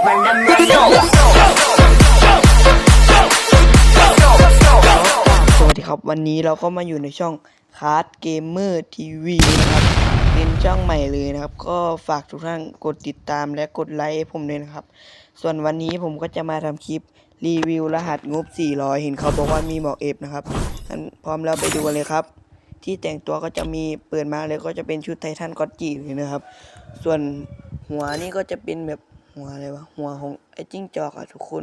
สวัสดีครับวันนี้เราก็มาอยู่ในช่องคาร์ดเกมเมอร์ทีวีนะครับเป็นช่องใหม่เลยนะครับ ก็ฝากทุกท่านกดติดตามและกดไลค์ให้ผมด้วยนะครับ ส่วนวันนี้ผมก็จะมาทำคลิปรีวิวรหัสงบ 400 เห็นเขาบอกว่ามีหมอกเอฟนะครับงั้นพร้อมแล้วไปดูกันเลยครับ ที่แต่งตัวก็จะมีเปิดมาเลยก็จะเป็นชุดไททันก็อตจีเลยนะครับ ส่วนหัวนี่ก็จะเป็นแบบ หัวอะไรวะหัวของไอ้จิ้งจอกอะทุกคน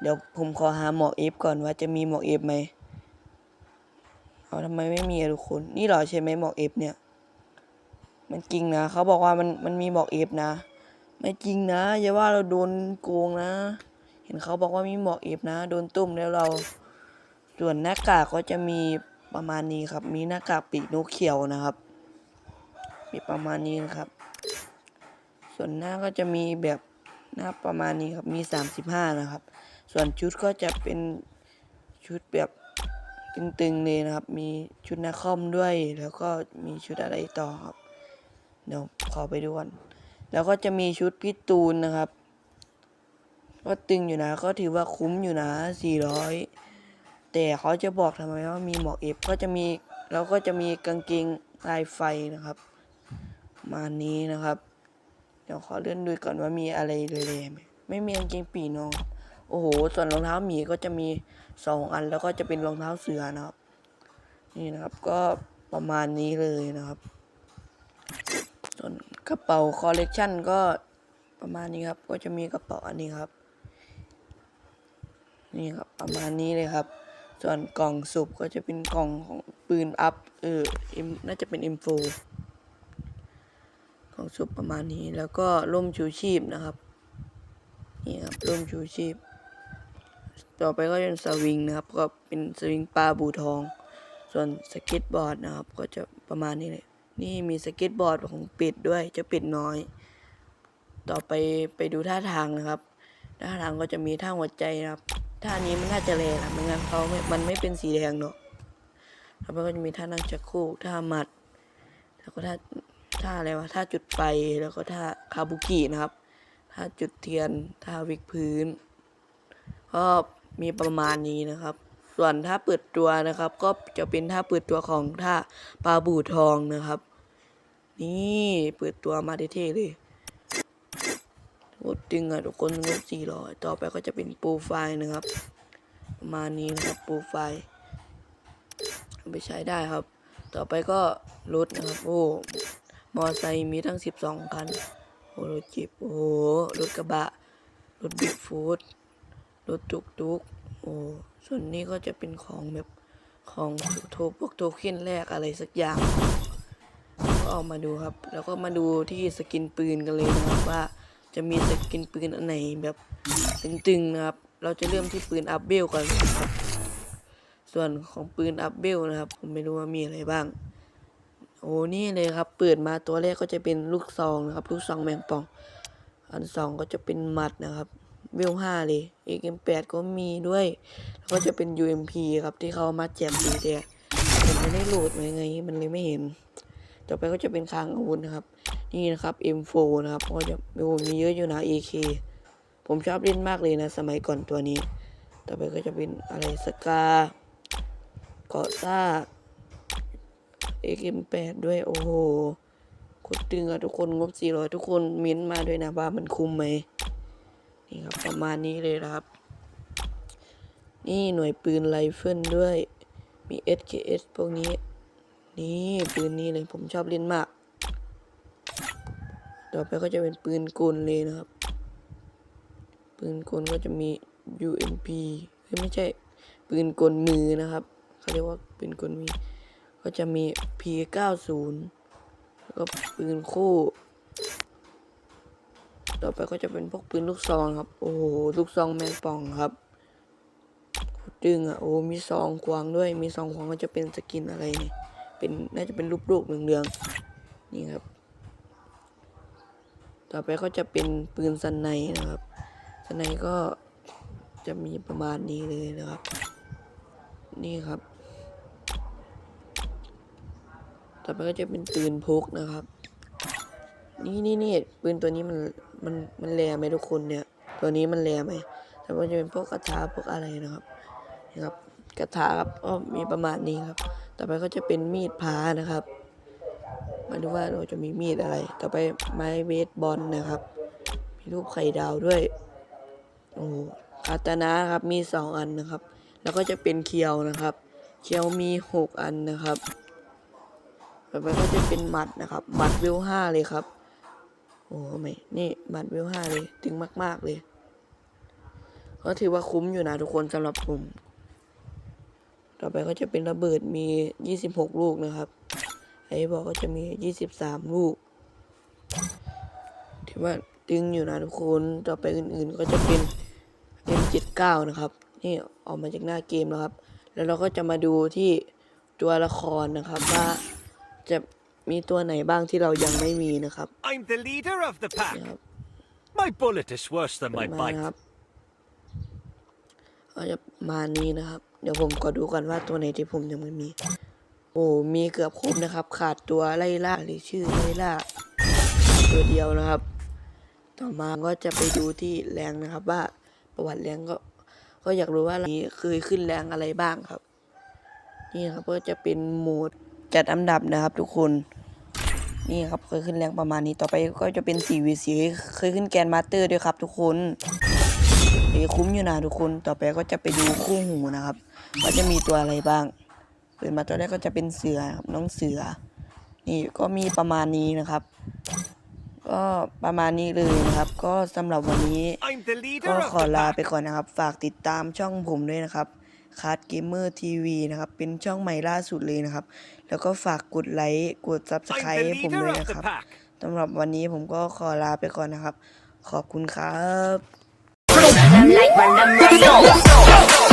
เดี๋ยวผมขอหาหมอกเอฟก่อนว่าจะมีหมอกเอฟไหมเอาทำไมไม่มีอะทุกคน นี่เหรอใช่ไหมหมอกเอฟเนี่ย มันจริงนะเขาบอกว่ามันมันมีหมอกเอฟนะ ไม่จริงนะอย่าว่าเราโดนโกงนะ เห็นเขาบอกว่ามีหมอกเอฟนะ โดนตุ้มแล้วเรา ส่วนหน้ากากก็จะมีประมาณนี้ครับ มีหน้ากากปีกนกเขียวนะครับ มีประมาณนี้นะครับ ส่วนหน้าก็จะมีแบบ หน้าประมาณนี้ครับมีสามสิบห้านะครับ ส่วนชุดก็จะเป็นชุดแบบตึงๆเลยนะครับ มีชุดนาคอมด้วย แล้วก็มีชุดอะไรต่อครับเดี๋ยวขอไปดูก่อนแล้วก็จะมีชุดพี่ตูนนะครับ ก็ตึงอยู่นะ ก็ถือว่าคุ้มอยู่นะ 400 แต่เขาจะบอกทำไมว่ามีหมอกเอฟก็จะมีแล้วก็จะมีกางเกงลายไฟนะครับ มานี้นะครับ ดี๋ยวขอเลื่อนดูก่อนว่ามีอะไรเลยไหมไม่มีกางเกงปีนอง โอ้โห ส่วนรองเท้าหมีก็จะมีสองอันแล้วก็จะเป็นรองเท้าเสือนะครับ นี่นะครับก็ประมาณนี้เลยนะครับ ส่วนกระเป๋าคอลเลกชันก็ประมาณนี้ครับ ก็จะมีกระเป๋าอันนี้ครับ นี่ครับประมาณนี้เลยครับ ส่วนกล่องสุบก็จะเป็นกล่องของปืนอัพ เออ M น่าจะเป็น M4 กล่องสุบประมาณนี้ แล้วก็ร่มชูชีพนะครับ นี่ครับร่มชูชีพ ต่อไปก็เป็นสวิงนะครับ ก็เป็นสวิงปลาบูทอง ส่วนสเก็ตบอร์ดนะครับ ก็จะประมาณนี้เลยนี่มีสเก็ตบอร์ดของป็ดด้วยจะป็ดน้อย ต่อไปไปดูท่าทางนะครับท่าทางก็จะมีท่าหัวใจนะครับท่านี้มันน่าจะแรงนะไม่งั้นเขาไม่มันไม่เป็นสีแดงหรอกต่อไปก็จะมีท่านั่งชักครกท่าหมัด แล้วก็ท่า ท่าอะไรวะท่าจุดไฟแล้วก็ท่าคาบุกินะครับท่าจุดเทียนท่าวิกพื้นก็มีประมาณนี้นะครับ ส่วนท่าเปิดตัวนะครับ ก็จะเป็นท่าเปิดตัวของท่าปลาบูทองนะครับ นี่เปิดตัวมาเท่ๆเลยโคตรดึงอะทุกคนงบสี่ร้อยต่อไปก็จะเป็นโปรไฟล์นะครับประมาณนี้นะครับโปรไฟล์ไปใช้ได้ครับ ต่อไปก็รถนะครับโอ้ มอไซค์มีทั้งสิบสองคันโอ้รถจิบโอ้โหรถกระบะ รถบิ๊กฟูดรถตุกตุกโอ้ส่วนนี้ก็จะเป็นของแบบของโทพวกโทเค็นแรกอะไรสักอย่าง ก็เอามาดูครับ แล้วก็มาดูที่สกินปืนกันเลยนะครับว่าจะมีสกินปืนอันไหนแบบตึงๆนะครับ เราจะเริ่มที่ปืนอัพเบลก่อนนะครับ ส่วนของปืนอัพเบลนะครับ ผมไม่รู้ว่ามีอะไรบ้าง โอ้นี่เลยครับ เปิดมาตัวแรกก็จะเป็นลูกซองนะครับ ลูกซองแมงป่อง อันสองก็จะเป็นหมัดนะครับเวลห้าเลย XM8 ก็มีด้วย แล้วก็จะเป็น UMP ครับที่เขามาแจมดีแต่ผมไม่ได้โหลดมาไง มันเลยไม่เห็น ต่อไปก็จะเป็นคางอาวุธนะครับ นี่นะครับ M4 นะครับก็จะโอ้มีเยอะอยู่นะ AK ผมชอบเล่นมากเลยนะ สมัยก่อนตัวนี้ ต่อไปก็จะเป็นอะไรสกาเกาะซ่า XM8 ด้วยโอ้โหโคตรตึงอะทุกคนงบ 400 ทุกคนเม้นต์มาด้วยนะว่ามันคุ้มไหมนี่ครับประมาณนี้เลยครับ นี่หน่วยปืนไรเฟิลด้วยมี SKS พวกนี้ นี่ปืนนี้เลยผมชอบเล่นมาก ต่อไปก็จะเป็นปืนกลเลยนะครับ ปืนกลก็จะมี UMP ไม่ใช่ปืนกลมือนะครับเขาเรียกว่าปืนกลมือ ก็จะมี P90 แล้วก็ปืนคู่ ต่อไปก็จะเป็นพวกปืนลูกซองครับ โอ้โห ลูกซองแมงป่องครับดึงอะ โอ้ มีซองควางด้วย มีซองควางก็จะเป็นสกินอะไรเนี่ย เป็นน่าจะเป็นรูปลูกเหลืองๆนี่ครับ ต่อไปก็จะเป็นปืนสันในนะครับสันในก็จะมีประมาณนี้เลยนะครับ นี่ครับ ต่อไปก็จะเป็นปืนพกนะครับ นี่นี่นี่ปืนตัวนี้มันมันมันแรงไหมทุกคนเนี่ย ตัวนี้มันแรงไหมแต่ว่าจะเป็นพวกกระถาพวกอะไรนะครับนะครับกระถาครับก็มีประมาณนี้ครับ ต่อไปก็จะเป็นมีดพานะครับมาดูว่าเราจะมีมีดอะไร ต่อไปไม้เบสบอลนะครับ มีรูปไข่ดาวด้วยโอ้คาตานะครับมีสองอันนะครับ แล้วก็จะเป็นเคียวนะครับ เคียวมีหกอันนะครับ ต่อไปก็จะเป็นมัดนะครับมัดวิวห้าเลยครับ โอ้ไม่นี่มัดวิวห้าเลยถึงมาก ๆเลย ก็ถือว่าคุ้มอยู่นะทุกคนสำหรับผม ต่อไปก็จะเป็นระเบิดมี26ลูกนะครับ ไอ้บอกก็จะมี23ลูก ถือว่าตึงอยู่นะทุกคน ต่อไปอื่นๆก็จะเป็น M79 นะครับ นี่ออกมาจากหน้าเกมแล้วครับ แล้วเราก็จะมาดูที่ตัวละครนะครับว่า จะมีตัวไหนบ้างที่เรายังไม่มีนะครับ I'm the leader of the pack. นี่ครับ My bullet is worse than มา my bite. นะครับก็จะมานี้นะครับ เดี๋ยวผมก็ดูกันว่าตัวไหนที่ผมยังไม่มี โอ้มีเกือบครบนะครับ ขาดตัวไล่ล่าหรือชื่อไล่ล่า ตัวเดียวนะครับ ต่อมาก็จะไปดูที่แรงนะครับ ว่าประวัติแรงก็ ก็อยากรู้ว่านี้เคยขึ้นแรงอะไรบ้างครับ นี่ครับก็จะเป็นโหมด จัดอันดับนะครับทุกคนนี่ครับเคยขึ้นแรงประมาณนี้ต่อไปก็จะเป็น 4v4 เคยขึ้นแกนมาสเตอร์ด้วยครับ ทุกคนเอ้คุ้มอยู่นะทุกคนต่อไปก็จะไปดูคู่หูนะครับว่าจะมีตัวอะไรบ้างเปิดมาตัวแรกก็จะเป็นเสือครับน้องเสือ นี่ก็มีประมาณนี้นะครับก็ประมาณนี้เลยนะครับ ก็สำหรับวันนี้ I'm the leader ก็ of ขอ the ลา pack. ไปก่อนนะครับ ฝากติดตามช่องผมด้วยนะครับ คาร์ดเกมเมอร์ทีวีนะครับ เป็นช่องใหม่ล่าสุดเลยนะครับ แล้วก็ฝากกดไลค์กด I'm Subscribe the ให้ผม leader ด้วย of นะ the ครับ pack. สำหรับวันนี้ผมก็ขอลาไปก่อนนะครับ ขอบคุณครับ like random random.